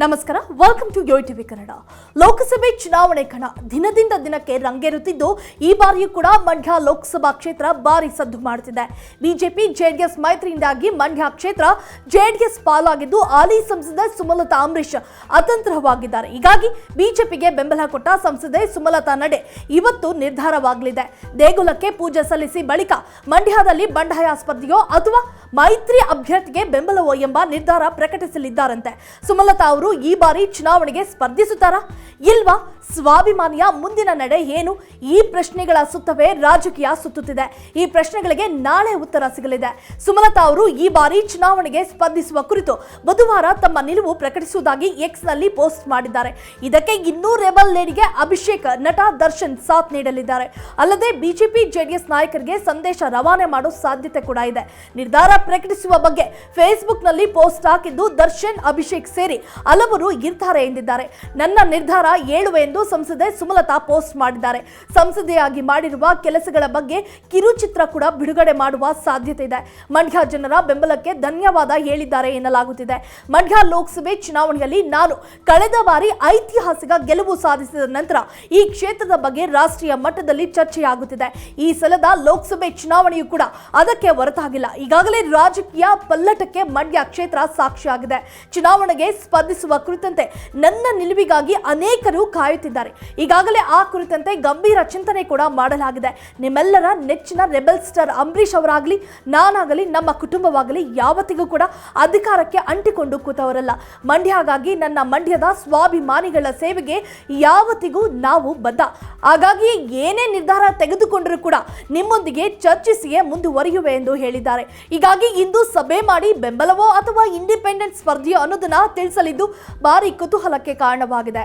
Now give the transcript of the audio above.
ನಮಸ್ಕಾರ welcome to Yo TV Kannada ಲೋಕಸಭೆ ಚುನಾವಣೆ ಕಣ. ದಿನದಿಂದ ದಿನಕ್ಕೆ ರಂಗೇರುತ್ತಿದ್ದು, ಈ ಬಾರಿಯೂ ಕೂಡ ಮಂಡ್ಯ ಲೋಕಸಭಾ ಕ್ಷೇತ್ರ ಭಾರಿ ಸದ್ದು ಮಾಡುತ್ತಿದೆ ಬಿಜೆಪಿ, ಜೆಡಿಎಸ್ ಮೈತ್ರಿಯಿಂದಾಗಿ ಮಂಡ್ಯ ಕ್ಷೇತ್ರ ಜೆಡಿಎಸ್ ಪಾಲಾಗಿದ್ದು, ಹಾಲಿ ಸಂಸದ ಸುಮಲತಾ ಅಂಬರೀಶ್ ಅತಂತ್ರವಾಗಿದ್ದಾರೆ. ಹೀಗಾಗಿ ಬಿಜೆಪಿಗೆ ಬೆಂಬಲ ಕೊಟ್ಟ ಸಂಸದೆ ಸುಮಲತಾ ನಡೆ ಇವತ್ತು ನಿರ್ಧಾರವಾಗಲಿದೆ. ದೇಗುಲಕ್ಕೆ ಪೂಜೆ ಸಲ್ಲಿಸಿ ಬಳಿಕ ಮಂಡ್ಯದಲ್ಲಿ ಬಂಡಾಯ ಸ್ಪರ್ಧೆಯೋ ಅಥವಾ ಮೈತ್ರಿ ಅಭ್ಯರ್ಥಿಗೆ ಬೆಂಬಲವೋ ಎಂಬ ನಿರ್ಧಾರ ಪ್ರಕಟಿಸಲಿದ್ದಾರಂತೆ. ಸುಮಲತಾ ಅವರು ಈ ಬಾರಿ ಚುನಾವಣೆಗೆ ಸ್ಪರ್ಧಿಸುತ್ತಾರಾ? ಇಲ್ವಾ? ಸ್ವಾಭಿಮಾನಿಯ ಮುಂದಿನ ನಡೆ ಏನು? ಈ ಪ್ರಶ್ನೆಗಳ ಸುತ್ತವೇ ರಾಜಕೀಯ ಸುತ್ತುತ್ತಿದೆ. ಈ ಪ್ರಶ್ನೆಗಳಿಗೆ ನಾಳೆ ಉತ್ತರ ಸಿಗಲಿದೆ. ಸುಮಲತಾ ಅವರು ಈ ಬಾರಿ ಚುನಾವಣೆಗೆ ಸ್ಪರ್ಧಿಸುವ ಕುರಿತು ಬುಧವಾರ ತಮ್ಮ ನಿಲುವು ಪ್ರಕಟಿಸುವುದಾಗಿ ಎಕ್ಸ್ನಲ್ಲಿ ಪೋಸ್ಟ್ ಮಾಡಿದ್ದಾರೆ. ಇದಕ್ಕೆ ಇನ್ನೂ ರೆಬಲ್ ಲೇಡಿಗೆ ಅಭಿಷೇಕ್ ನಟ ದರ್ಶನ್ ಸಾಥ್ ನೀಡಲಿದ್ದಾರೆ. ಅಲ್ಲದೆ ಬಿಜೆಪಿ ಜೆಡಿಎಸ್ ನಾಯಕರಿಗೆ ಸಂದೇಶ ರವಾನೆ ಮಾಡೋ ಸಾಧ್ಯತೆ ಕೂಡ ಇದೆ. ನಿರ್ಧಾರ ಪ್ರಕಟಿಸುವ ಬಗ್ಗೆ ಫೇಸ್ಬುಕ್ನಲ್ಲಿ ಪೋಸ್ಟ್ ಹಾಕಿದ್ದು ದರ್ಶನ್, ಅಭಿಷೇಕ್ ಸೇರಿ ಹಲವರು ಇರ್ತಾರೆ ಎಂದಿದ್ದಾರೆ. ನನ್ನ ನಿರ್ಧಾರ ಏಳುವೆ ಎಂದು ಸಂಸದೆ ಸುಮಲತಾ ಪೋಸ್ಟ್ ಮಾಡಿದ್ದಾರೆ. ಸಂಸದೆಯಾಗಿ ಮಾಡಿರುವ ಕೆಲಸಗಳ ಬಗ್ಗೆ ಕಿರುಚಿತ್ರ ಕೂಡ ಬಿಡುಗಡೆ ಮಾಡುವ ಸಾಧ್ಯತೆ ಇದೆ. ಮಂಡ್ಯ ಜನರ ಬೆಂಬಲಕ್ಕೆ ಧನ್ಯವಾದ ಹೇಳಿದ್ದಾರೆ ಎನ್ನಲಾಗುತ್ತಿದೆ. ಮಂಡ್ಯ ಲೋಕಸಭೆ ಚುನಾವಣೆಯಲ್ಲಿ ನಾನು ಕಳೆದ ಬಾರಿ ಐತಿಹಾಸಿಕ ಗೆಲುವು ಸಾಧಿಸಿದ ನಂತರ ಈ ಕ್ಷೇತ್ರದ ಬಗ್ಗೆ ರಾಷ್ಟ್ರೀಯ ಮಟ್ಟದಲ್ಲಿ ಚರ್ಚೆಯಾಗುತ್ತಿದೆ. ಈ ಸಲದ ಲೋಕಸಭೆ ಚುನಾವಣೆಯೂ ಕೂಡ ಅದಕ್ಕೆ ಹೊರತಾಗಿಲ್ಲ. ಈಗಾಗಲೇ ರಾಜಕೀಯ ಪಲ್ಲಟಕ್ಕೆ ಮಂಡ್ಯ ಕ್ಷೇತ್ರ ಸಾಕ್ಷಿಯಾಗಿದೆ. ಚುನಾವಣೆಗೆ ಸ್ಪರ್ಧಿಸುವ ಕುರಿತಂತೆ ನನ್ನ ನಿಲುವಿಗಾಗಿ ಅನೇಕರು ಕಾಯುತ್ತಿದ್ದಾರೆ. ಈಗಾಗಲೇ ಆ ಕುರಿತಂತೆ ಗಂಭೀರ ಚಿಂತನೆ ಕೂಡ ಮಾಡಲಾಗಿದೆ. ನಿಮ್ಮೆಲ್ಲರ ನೆಚ್ಚಿನ ರೆಬೆಲ್ ಸ್ಟಾರ್ ಅಂಬರೀಷ್ ಅವರಾಗಲಿ, ನಾನಾಗಲಿ, ನಮ್ಮ ಕುಟುಂಬವಾಗಲಿ ಯಾವತ್ತಿಗೂ ಕೂಡ ಅಧಿಕಾರಕ್ಕೆ ಅಂಟಿಕೊಂಡು ಕೂತವರಲ್ಲ. ಮಂಡ್ಯಗಾಗಿ ನನ್ನ ಮಂಡ್ಯದ ಸ್ವಾಭಿಮಾನಿಗಳ ಸೇವೆಗೆ ಯಾವತ್ತಿಗೂ ನಾವು ಬದ್ಧ. ಹಾಗಾಗಿ ಏನೇ ನಿರ್ಧಾರ ತೆಗೆದುಕೊಂಡರೂ ಕೂಡ ನಿಮ್ಮೊಂದಿಗೆ ಚರ್ಚಿಸಿಯೇ ಮುಂದುವರಿಯುವೆ ಎಂದು ಹೇಳಿದ್ದಾರೆ. ಹೀಗಾಗಿ ಇಂದು ಸಭೆ ಮಾಡಿ ಬೆಂಬಲವೋ ಅಥವಾ ಇಂಡಿಪೆಂಡೆಂಟ್ ಸ್ಪರ್ಧೆಯೋ ಅನ್ನೋದನ್ನ ತಿಳಿಸಲಿದ್ದು ಭಾರಿ ಕುತೂಹಲಕ್ಕೆ ಕಾರಣವಾಗಿದೆ.